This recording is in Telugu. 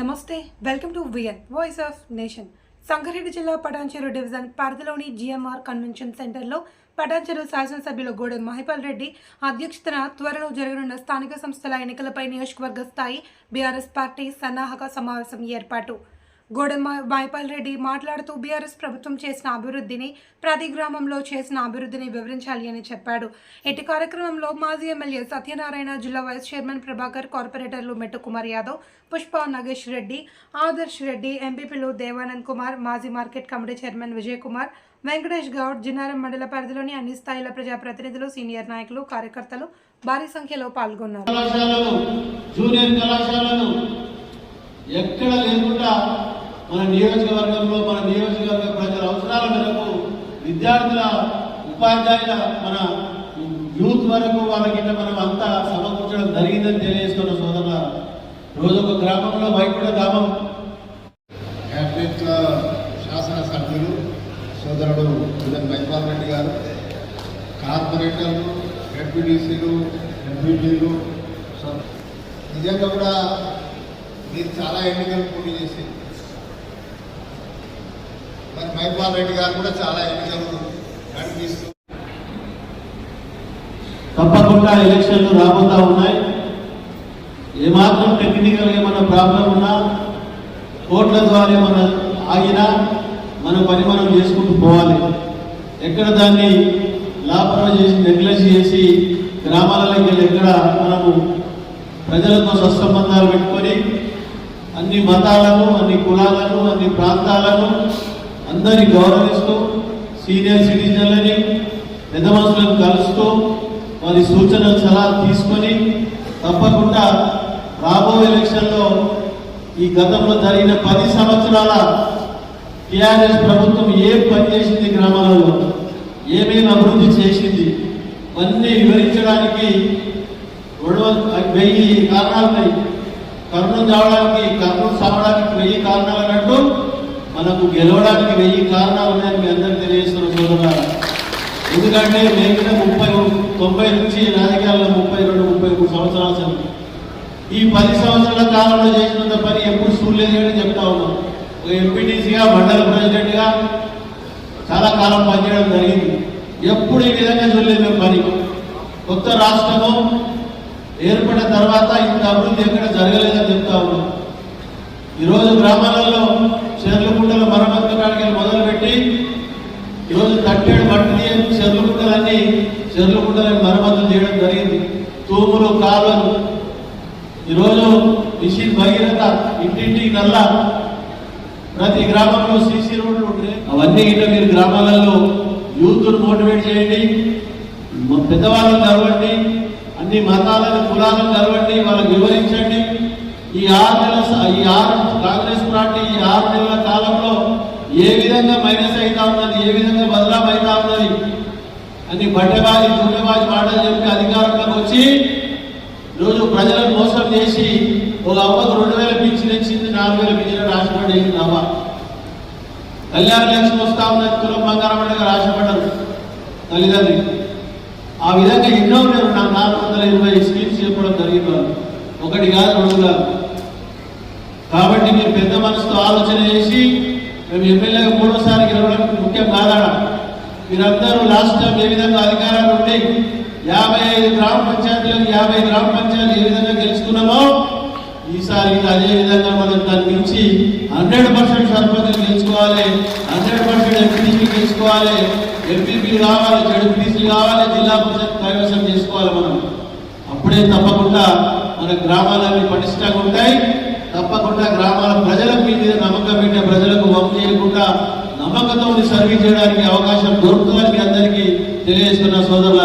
నమస్తే welcome to VN voice of nation Sangareddy జిల్లా పటాన్చెరు డివిజన్ పరిధిలోని జిఎంఆర్ కన్వెన్షన్ సెంటర్లో పటాన్చెరు శాసనసభ్యులు గోడెం మహిపాల్ రెడ్డి అధ్యక్షతన త్వరలో జరగనున్న స్థానిక సంస్థల ఎన్నికలపై నియోజకవర్గ స్థాయి బీఆర్ఎస్ పార్టీ సన్నాహక సమావేశం ఏర్పాటు. గోడెం మైపాల్ రెడ్డి మాట్లాడుతూ బీఆర్ఎస్ ప్రభుత్వం చేసిన అభివృద్ధిని ప్రతి గ్రామంలో చేసిన అభివృద్ధిని వివరించాలి అని చెప్పాడు. ఇటు కార్యక్రమంలో మాజీ ఎమ్మెల్యే సత్యనారాయణ జిల్లా వైస్ చైర్మన్ ప్రభాకర్ కార్పొరేటర్లు మెట్టు కుమార్ యాదవ్ పుష్ప నగేష్ రెడ్డి ఆదర్శ్ రెడ్డి ఎంపీపీలు దేవానంద్ కుమార్ మాజీ market committee chairman Vijay Kumar Venkatesh Goud Jinnaram మండల పరిధిలోని అన్ని స్థాయిల ప్రజాప్రతినిధులు సీనియర్ నాయకులు కార్యకర్తలు భారీ సంఖ్యలో పాల్గొన్నారు. జూనియర్ ఎక్కడ లేకుండా మన నియోజకవర్గంలో మన నియోజకవర్గ ప్రజల అవసరాల మేరకు విద్యార్థుల ఉపాధ్యాయుల మన యూత్ వరకు వాళ్ళకి మనం అంతా సమకూర్చడం జరిగిందని తెలియజేసుకున్న సోదరుల రోజు ఒక గ్రామంలో వైకుంఠ గ్రామం క్యాబినెట్ శాసనసభ్యులు సోదరుడు విజన్ మహిపాల్ రెడ్డి గారు కార్పొరేటర్లు ఎంపీడీసీలు ఎంపీటీలు నిజంగా కూడా మీరు చాలా ఎన్నికలు పోటీ చేసి మరి మహిపాల్ రెడ్డి గారు కూడా చాలా ఎన్నికలు నడిపిస్తూ తప్పకుండా ఎలక్షన్లు రాబోతా ఉన్నాయి. ఏమాత్రం టెక్నికల్ ఏమైనా ప్రాబ్లం ఉన్నా కోర్టుల ద్వారా ఏమైనా ఆగినా మన పని మనం చేసుకుంటూ పోవాలి. ఎక్కడ దాన్ని లాభం చేసి నెగ్లెక్ట్ చేసి గ్రామాలలోకి వెళ్ళి ఎక్కడ మనము ప్రజలతో సత్సంబంధాలు పెట్టుకొని అన్ని మతాలను అన్ని కులాలను అన్ని ప్రాంతాలను అందరినీ గౌరవిస్తూ సీనియర్ సిటిజన్లని పెద్ద మనుషులను కలుస్తూ వారి సూచనలు సలహా తీసుకొని తప్పకుండా రాబోయే ఎలక్షన్లో ఈ గతంలో జరిగిన పది సంవత్సరాల టీఆర్ఎస్ ప్రభుత్వం ఏం పనిచేసింది గ్రామాలలో? ఏమేమి అభివృద్ధి చేసింది? అన్నీ వివరించడానికి రెండు వెయ్యి కారణాలున్నాయి. కర్ణం చావడానికి కర్ణం సావడానికి వెయ్యి కారణాలు అన్నట్టు మనకు గెలవడానికి వెయ్యి కారణాలు ఉన్నాయని మీ అందరికీ తెలియజేస్తున్న సోదరులారా. ఎందుకంటే మేము ముప్పై తొంభై నుంచి రాజకీయాల్లో ముప్పై రెండు ముప్పై మూడు సంవత్సరాల ఈ పది సంవత్సరాల కాలంలో చేసినంత పని ఎప్పుడు చూడలేదు అని చెప్తా ఉన్నాం. ఒక ఎంపీటీసీగా మండల ప్రెసిడెంట్గా చాలా కాలం పనిచేయడం జరిగింది. ఎప్పుడు ఈ విధంగా చూడలేదు మేము పని. కొత్త రాష్ట్రము ఏర్పడిన తర్వాత ఇంత అభివృద్ధి ఎక్కడ జరగలేదని చెప్తా ఉన్నాం. ఈరోజు గ్రామాలలో పెట్టి ఈరోజు తట్టేడు మట్టి చెర్లకుంటలన్నీ చెర్లకుంటలని మరమ్మతులు చేయడం జరిగింది. తూములు కాలువలు ఈరోజు మిషన్ భగీరథ ఇంటింటికి నల్లా ప్రతి గ్రామంలో సీసీ రోడ్లు ఉంటాయి అవన్నీ ఇట్లా మీరు గ్రామాలలో యూత్ను మోటివేట్ చేయండి. పెద్దవాళ్ళని కలవండి. అన్ని మతాలను కులాలను కలవండి. వాళ్ళకి వివరించండి. ఈ ఆరు నెలల ఈ ఆరు కాంగ్రెస్ పార్టీ ఈ ఆరు నెలల కాలంలో ఏ విధంగా మైనస్ అవుతా ఉన్నది ఏ విధంగా బదలాం అవుతా ఉన్నది అని బట్టబాజి దుండబాజి మాటలు చెప్పి అధికారంలోకి వచ్చి రోజు ప్రజలను మోసం చేసి ఒక అవ్వకు రెండు వేల పింఛన్ ఇచ్చింది నాలుగు వేల పింఛన్ రాసిపడేసింది అవ్వ. కళ్యాణ లక్ష్మి వస్తా ఉన్నది కులం బంగారం పండుగ రాసిపడ్డారు తల్లిదండ్రి. ఆ విధంగా ఎన్నో ఉన్నారు నాకు నాలుగు వందల ఇరవై స్కీమ్స్ చెప్పడం జరిగింది ఒకటి కాదు రెండు కాదు. కాబట్టి మీరు పెద్ద మనసుతో ఆలోచన చేసి మేము ఎమ్మెల్యేగా మూడోసారి గెలవడం ముఖ్యం కాదా మీరందరూ లాస్ట్ టైం ఏ విధంగా అధికారాలు ఉండి యాభై ఐదు గ్రామ పంచాయతీలకు యాభై గ్రామ పంచాయతీలు ఏ విధంగా గెలుచుకున్నామో ఈసారి అదే విధంగా మనం దాని నుంచి హండ్రెడ్ పర్సెంట్ సర్పంచ్ గెలుచుకోవాలి హండ్రెడ్ పర్సెంట్ ఎంపీసీ గెలుచుకోవాలి ఎంపీపీ కావాలి జడ్పీసీ కావాలి జిల్లా పరిషత్ కైవసం చేసుకోవాలి మనం. అప్పుడే తప్పకుండా మన గ్రామాలన్నీ పటిష్టంగా ఉంటాయి. తప్పకుండా గ్రామాల ప్రజలకు మీద నమ్మకం పెట్టే ప్రజలకు వంపు చేయకుండా నమ్మకంతో సర్వీస్ చేయడానికి అవకాశం దొరుకుతుంది. మీ అందరికీ తెలియజేస్తున్న సోదరులారా